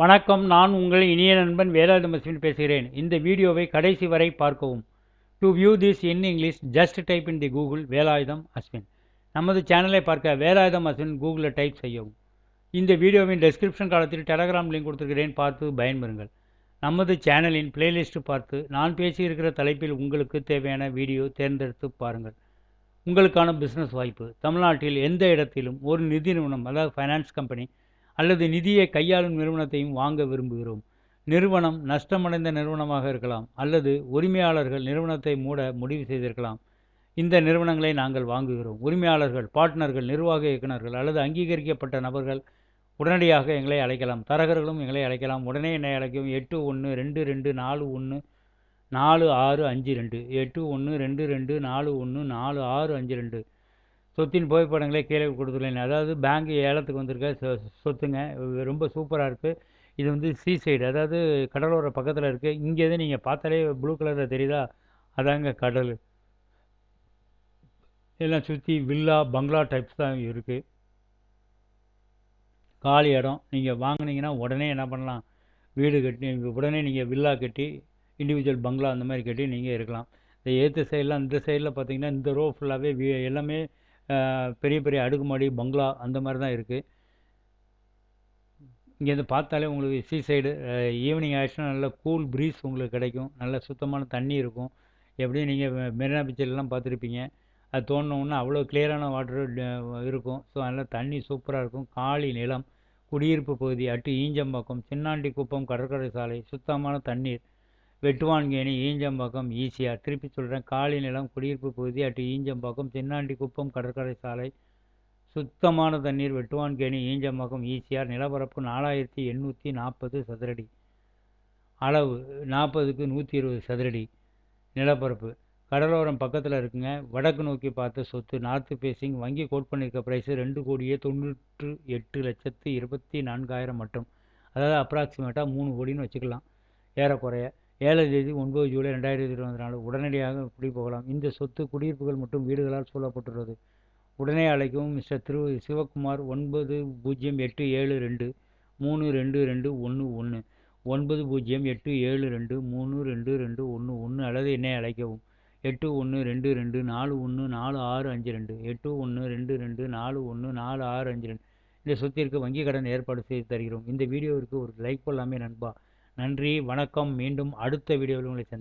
வணக்கம் நான் உங்கள் இனிய நண்பன் வேலாயுதம் அஸ்வின் பேசுகிறேன். இந்த வீடியோவை கடைசி வரை பார்க்கவும். To view this in English just type in the Google Velayudham Ashwin நமது சேனலை பார்க்க வேலாயுதம் அஸ்வின் கூகுளில் டைப் செய்யவும். இந்த வீடியோவின் டெஸ்கிரிப்ஷன் காலத்தில் டெலகிராம் லிங்க் கொடுத்துருக்கிறேன். பார்த்து பயன்பெறுங்கள். நமது சேனலின் பிளேலிஸ்ட் பார்த்து நான் பேசியிருக்கிற தலைப்பில் உங்களுக்கு தேவையான வீடியோ தேர்ந்தெடுத்து பாருங்கள். உங்களுக்கான பிஸ்னஸ் வாய்ப்பு. தமிழ்நாட்டில் எந்த இடத்திலும் ஒரு நிதி நிறுவனம் அதாவது ஃபைனான்ஸ் கம்பெனி அல்லது நிதியை கையாளும் நிறுவனத்தையும் வாங்க விரும்புகிறோம். நிறுவனம் நஷ்டமடைந்த நிறுவனமாக இருக்கலாம் அல்லது உரிமையாளர்கள் நிறுவனத்தை மூட முடிவு செய்திருக்கலாம். இந்த நிறுவனங்களை நாங்கள் வாங்குகிறோம். உரிமையாளர்கள் பார்ட்னர்கள் நிர்வாக இயக்குநர்கள் அல்லது அங்கீகரிக்கப்பட்ட நபர்கள் உடனடியாக எங்களை அழைக்கலாம். தரகர்களும் எங்களை அழைக்கலாம். உடனே என்னை அழைக்கும் எட்டு ஒன்று ரெண்டு ரெண்டு நாலு ஒன்று நாலு ஆறு அஞ்சு ரெண்டு. எட்டு ஒன்று ரெண்டு ரெண்டு நாலு ஒன்று நாலு ஆறு அஞ்சு ரெண்டு. சொத்தின் புகைப்படங்களை கீழே கொடுத்துள்ளேன் அதாவது பேங்க் ஏலத்துக்கு வந்திருக்க சொ சொத்துங்க ரொம்ப சூப்பராக இருக்குது இது வந்து சீ சைடு அதாவது கடலோர பக்கத்தில் இருக்குது இங்கேருந்து நீங்கள் பார்த்தாலே ப்ளூ கலரில் தெரியுதா? அதாங்க கடல். எல்லாம் சுற்றி வில்லா பங்களா டைப்ஸ் தான் இருக்குது காலி இடம். நீங்கள் வாங்கினீங்கன்னா உடனே என்ன பண்ணலாம்? வீடு கட்டி உடனே நீங்கள் வில்லா கட்டி இண்டிவிஜுவல் பங்களா அந்த மாதிரி கட்டி நீங்கள் இருக்கலாம். இந்த ஏற்று சைடெலாம் இந்த சைடில் பார்த்தீங்கன்னா இந்த ரோ ஃபுல்லாகவே வீ எல்லாமே பெரிய பெரிய அடுக்குமாடி பங்களா அந்த மாதிரி தான் இருக்குது இங்கேருந்து பார்த்தாலே உங்களுக்கு சீ சைடு ஈவினிங் ஆயிடுச்சுன்னா நல்ல கூல் ப்ரீஸ் உங்களுக்கு கிடைக்கும். நல்ல சுத்தமான தண்ணி இருக்கும். எப்படியும் நீங்கள் மெரினா பீச்சிலலாம் பார்த்துருப்பீங்க. அது தோணுனோன்னா அவ்வளோ கிளியரான வாட்டர் இருக்கும். ஸோ அதனால் தண்ணி சூப்பராக இருக்கும். காலி நிலம் குடியிருப்பு பகுதி அட்டு ஈஞ்சம்பாக்கம் சின்னாண்டி குப்பம் கடற்கரை சாலை சுத்தமான தண்ணீர். வெட்டுவான்கேணி ஈஞ்சம்பாக்கம் ஈஸியாக திருப்பி சொல்கிறேன் காலி நிலம் குடியிருப்பு பகுதி அட்டு ஈஞ்சம்பாக்கம் தென்னாண்டி குப்பம் கடற்கரை சாலை. சுத்தமான தண்ணீர் வெட்டுவான்கேணி ஈஞ்சம்பாக்கம் ஈஸியார் நிலப்பரப்பு நாலாயிரத்தி எண்ணூற்றி நாற்பது சதுரடி. அளவு நாற்பதுக்கு நூற்றி இருபது சதுரடி நிலப்பரப்பு. கடலோரம் பக்கத்தில் இருக்குங்க. வடக்கு நோக்கி பார்த்த சொத்து நார்த்து பேசிங் வங்கி கோட் பண்ணியிருக்க ப்ரைஸு ரெண்டு கோடியே தொண்ணூற்று எட்டு லட்சத்து இருபத்தி நான்காயிரம் மட்டும். அதாவது அப்ராக்சிமேட்டாக மூணு கோடின்னு வச்சுக்கலாம். ஏறக்குறைய. ஏழாம் தேதி ஒன்பது ஜூலை ரெண்டாயிரத்தி இருபத்தி நாலு உடனடியாக குடி போகலாம். இந்த சொத்து குடியிருப்புகள் மற்றும் வீடுகளால் சூழப்பட்டுள்ளது. உடனே அழைக்கவும் மிஸ்டர் திரு சிவகுமார் ஒன்பது பூஜ்ஜியம் எட்டு ஏழு ரெண்டு மூணு ரெண்டு ரெண்டு ஒன்று ஒன்று ஒன்பது பூஜ்ஜியம் எட்டு ஏழு ரெண்டு மூணு ரெண்டு ரெண்டு ஒன்று ஒன்று அல்லது என்னை அழைக்கவும். எட்டு ஒன்று ரெண்டு ரெண்டு நாலு ஒன்று நாலு ஆறு அஞ்சு ரெண்டு. எட்டு ஒன்று ரெண்டு ரெண்டு நாலு ஒன்று நாலு ஆறு அஞ்சு ரெண்டு. இந்த சொத்திற்கு வங்கி கடன் ஏற்பாடு செய்து தருகிறோம். இந்த வீடியோவிற்கு ஒரு லைக் போடலாமே நண்பா. நன்றி வணக்கம். மீண்டும் அடுத்த வீடியோவில் உங்களை சந்தி